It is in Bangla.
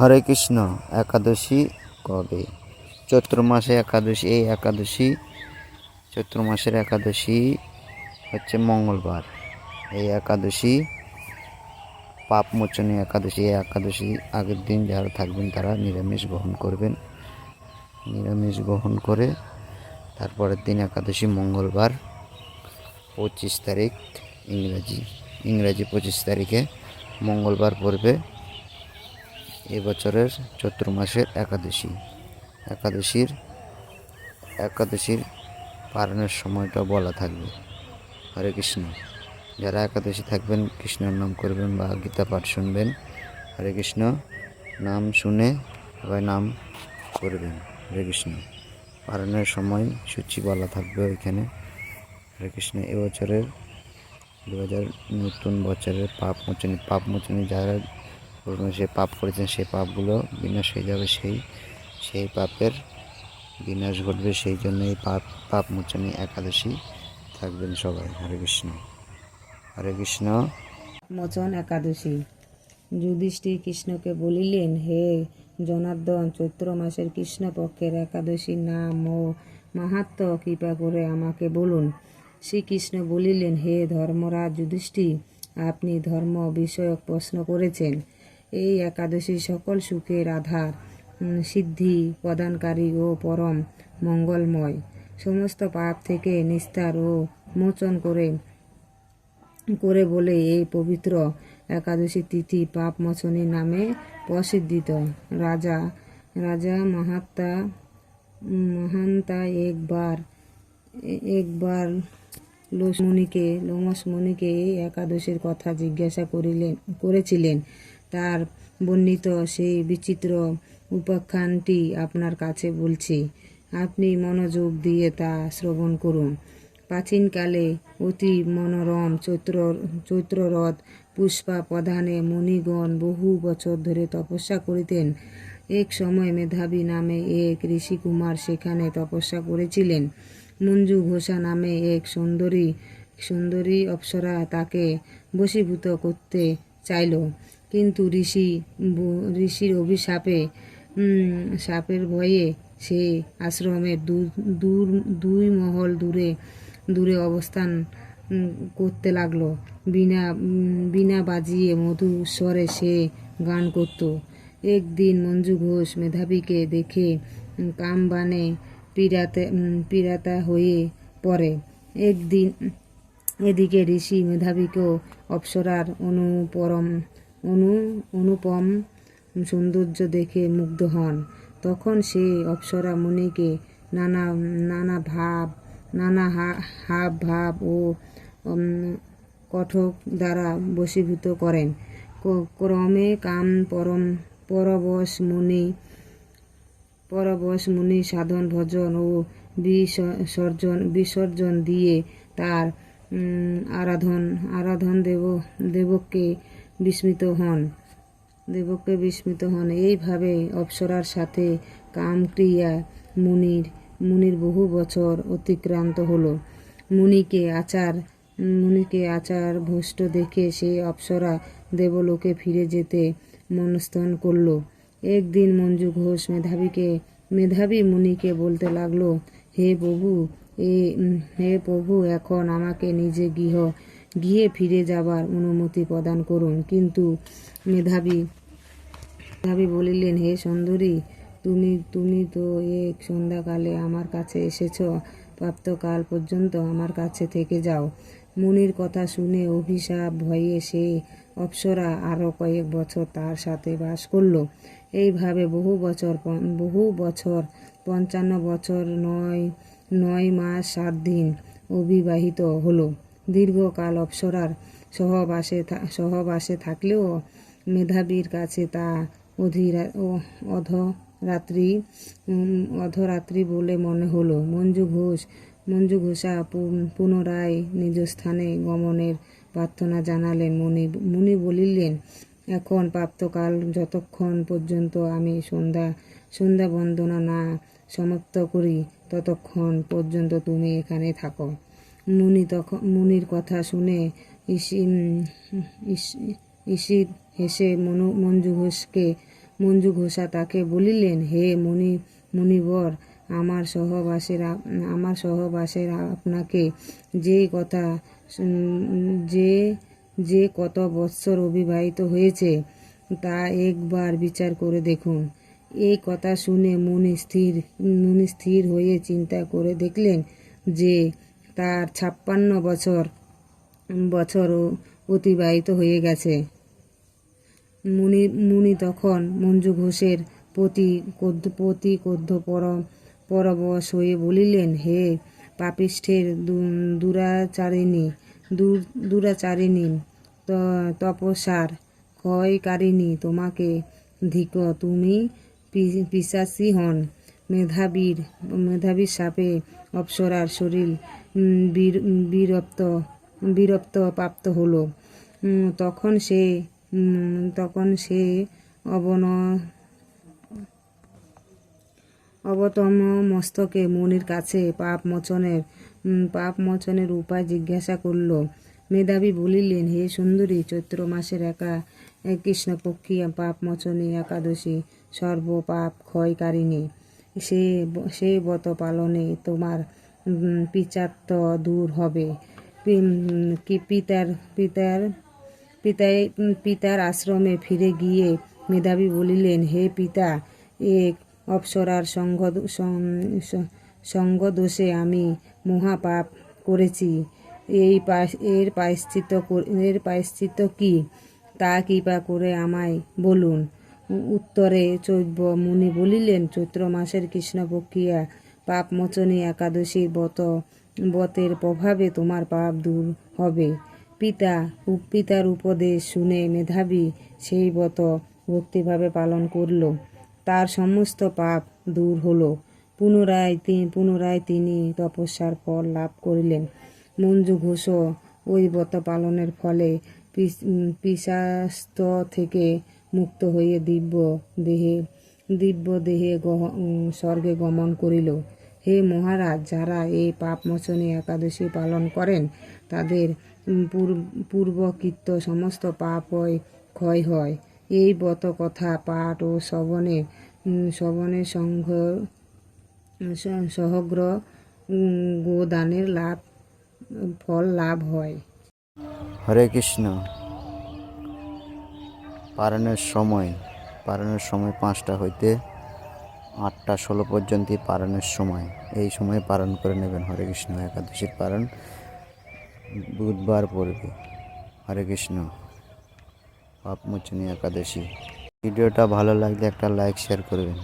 হরে কৃষ্ণ, একাদশী কবে? চৈত্র মাসে একাদশী, এই একাদশী, চৈত্র মাসের একাদশী হচ্ছে মঙ্গলবার। এই একাদশী, পাপ মোচনী একাদশী, এই একাদশী আগের দিন যারা থাকবেন তারা নিরামিষ গ্রহণ করবেন। নিরামিষ গ্রহণ করে তারপরের দিন একাদশী মঙ্গলবার, পঁচিশ তারিখ ইংরাজি ইংরাজি পঁচিশ তারিখে মঙ্গলবার পড়বে। এবছরের চৈত্র মাসের একাদশী। একাদশীর একাদশীর পালনের সময়টা বলা থাকবে। হরে কৃষ্ণ। যারা একাদশী থাকবেন, কৃষ্ণের নাম করবেন বা গীতা পাঠ শুনবেন, হরে কৃষ্ণ। নাম শুনে সবাই নাম করবেন। হরে কৃষ্ণ। পালনের সময় সূচি বলা থাকবে ওইখানে। হরে কৃষ্ণ। এবছরের দু হাজার নতুন বছরের পাপ মোচনী পাপ মোচনী যারা পুরনো যে পাপ করেছেন সেই পাপগুলো বিনাশ হয়ে যাবে সেই সেই পাপের বিনাশ ঘটবে সেই জন্য এই পাপ পাপ মোচনী একাদশী থাকবেন সবাই। হরে কৃষ্ণ। হরে কৃষ্ণ। মোচন একাদশী। যুধিষ্ঠির কৃষ্ণকে বলিলেন, হে জনার্দন, চৈত্র মাসের কৃষ্ণপক্ষের একাদশীর নাম ও মাহাত্ম কৃপা করে আমাকে বলুন। শ্রীকৃষ্ণ বলিলেন, হে ধর্মরাজ যুধিষ্ঠির, আপনি ধর্ম বিষয়ক প্রশ্ন করেছেন। এই একাদশী সকল সুখের আধার সিদ্ধি প্রদানকারী ও পরম মঙ্গলময়। সমস্ত পাপ থেকে নিস্তার ও মোচন করে করে বলে এই পবিত্র একাদশী তিথি পাপ মোচনী নামে প্রসিদ্ধিত। রাজা রাজা মাহাত্মা, মহান্তা একবার একবার লোসমণিকে লোমসমণিকে এই একাদশীর কথা জিজ্ঞাসা করিলেন, করেছিলেন। তার বর্ণিত সেই বিচিত্র উপাখ্যানটি আপনার কাছে বলছি। আপনি মনোযোগ দিয়ে তা শ্রবণ করুন। প্রাচীনকালে অতি মনোরম চৈত্র, চৈত্ররথ পুষ্পা প্রধানে মুনিগণ বহু বছর ধরে তপস্যা করিতেন। এক সময় মেধাবী নামে এক ঋষিকুমার সেখানে তপস্যা করেছিলেন। মঞ্জু ঘোষা নামে এক সুন্দরী সুন্দরী অপ্সরা তাকে বশীভূত করতে চাইল। কিন্তু ঋষি ঋষির অভিশাপে সাপের ভয়ে সে আশ্রমের দূর দুই মহল দূরে দূরে অবস্থান করতে লাগল। বিনা বিনা বাজিয়ে মধু স্বরে সে গান করত। একদিন মঞ্জু ঘোষ মেধাবীকে দেখে কামবানে পিরাতে উম, পিরাতা হয়ে পড়ে। একদিন এদিকে ঋষি মেধাবীকেও অপ্সরার অনুপরম অনু, অনুপম সৌন্দর্য দেখে মুগ্ধ হন। তখন সে অপ্সরা মুনিকে নানা নানা ভাব, নানা হাব ভাব ও কঠোর দ্বারা বশীভূত করেন। ক্রমে কাম পরম, পরবশ মুনি পরবশ মুনি সাধন, ভজন ও বিসর্জন বিসর্জন দিয়ে তার আরাধন আরাধন দেব, দেবককে বিস্মিত হন। দেবকে বিস্মিত হন। এইভাবে অপ্সরার সাথে কামক্রিয়া মুনির মুনির বহু বছর অতিক্রান্ত হলো। মুনিকে আচার মুনিকে আচার ভ্রষ্ট দেখে সে অপ্সরা দেবলোকে ফিরে যেতে মনস্থন করল। একদিন মঞ্জু ঘোষ মেধাবীকে, মেধাবী মুনিকে বলতে লাগল, হে প্রভু, এ, হে প্রভু, এখন আমাকে নিজে গৃহ গিয়ে ফিরে যাবার অনুমতি প্রদান করুন। কিন্তু মেধাবী মেধাবী বলিলেন, হে সুন্দরী, তুমি তুমি তো এক সন্ধ্যাকালে আমার কাছে এসেছ, প্রাপ্তকাল পর্যন্ত আমার কাছে থেকে যাও। মুনির কথা শুনে অভিশাপ ভয়ে সে অপ্সরা আরও কয়েক বছর তার সাথে বাস করল। এইভাবে বহু বছর বহু বছর, পঞ্চান্ন বছর, নয় নয় মাস, সাত দিন অবিবাহিত হলো। দীর্ঘকাল অপ্সরার সহবাসে সহবাসে থাকলেও মেধাবীর কাছে তা অধীরা অধরাত্রি অধরাত্রি বলে মনে হলো। মঞ্জু ঘোষ, মঞ্জু ঘোষা পুনরায় নিজ স্থানে গমনের প্রার্থনা জানালেন। মুনি মুনি বলিলেন, এখন প্রাপ্তকাল যতক্ষণ পর্যন্ত আমি সন্ধ্যা সন্ধ্যা বন্দনা না সমাপ্ত করি, ততক্ষণ পর্যন্ত তুমি এখানে থাকো। মুনি তখন, মুনির কথা শুনে ইসি ইস- ঈষিত হেসে মনু, মঞ্জু ঘোষকে, মঞ্জু ঘোষা তাকে বলিলেন, হে মুনি, মুনিবর, আমার সহবাসের আমার সহবাসের আপনাকে যে কথা যে যে কত বৎসর অবিবাহিত হয়েছে, তা একবার বিচার করে দেখুন। এই কথা শুনে মুনি স্থির মুনি স্থির হয়ে চিন্তা করে দেখলেন যে তার ছাপ্পান্ন বছর বছর ও- অতিবাহিত হয়ে গেছে। মুনি মুনি তখন মঞ্জু ঘোষের প্রতি কদ্য প্রতি কদ্য পর, পরবশ হয়ে বলিলেন, হে পাপিষ্ঠের দুরাচারিণী, দূর, দুরাচারিণী, ত- তপস্যার ক্ষয়কারিণী, তোমাকে ধিক, তুমি পি- পিশাচী হন। মেধাবীর মেধাবীর সাপে অপ্সরার শরীর উম, বীর- বীরত্ব বীরত্ব প্রাপ্ত হলো। তখন সে তখন সে অবন অবতম মস্তকে মনির কাছে পাপ মোচনের পাপ মোচনের উপায় জিজ্ঞাসা করল। মেধাবী বলিলেন হে সুন্দরী চৈত্র মাসের একা কৃষ্ণপক্ষী পাপ মোচনী একাদশী সর্ব পাপ ক্ষয়কারিণী। সে সে ব্রত পালনে তোমার উম, পিচাত্ত দূর হবে। কি পিতার পিতার পিতায় পিতার আশ্রমে ফিরে গিয়ে মেধাবী বলিলেন হে পিতা এক অপ্সরার সঙ্গ সঙ্গ দোষে আমি মহাপাপ করেছি। এই এর পায়শ্চিত এর পায়শ্চিত কি? তা কৃপা করে আমায় বলুন। উত্তরে চৈব মুনি বলিলেন চৈত্র মাসের কৃষ্ণপক্ষিয়া পাপমোচনী একাদশীর ব্রত ব্রতের প্রভাবে তোমার পাপ দূর হবে। পিতা পিতার উপদেশ শুনে মেধাবী সেই ব্রত ভক্তিভাবে পালন করল। তার সমস্ত পাপ দূর হলো। পুনরায় তিনি পুনরায় তিনি তপস্যার ফল লাভ করিলেন। মঞ্জু ঘোষ ওই ব্রত পালনের ফলে পিস- উম, থেকে মুক্ত হয়ে দিব্য দেহে দিব্য দেহে গহ- স্বর্গে গমন করিল। হে মহারাজ, যারা এই পাপমোচনী একাদশী পালন করেন, তাদের পূর্বকৃত সমস্ত পাপ হয় ক্ষয় হয়। এই ব্রত কথা পাঠ ও শ্রবণে শ্রবণের সংঘ সহগ্র গোদানের লাভ, ফল লাভ হয়। হরে কৃষ্ণ। পালনের সময় পালনের সময় পাঁচটা হইতে আটটা ষোলো পর্যন্তই পারানোর সময়। এই সময় পালন করে নেবেন হরে কৃষ্ণ, একাদশীর পারণ বুধবার পড়বে। হরে কৃষ্ণ, পাপমোচনী একাদশী। ভিডিওটা ভালো লাগলে একটা লাইক, শেয়ার করবেন।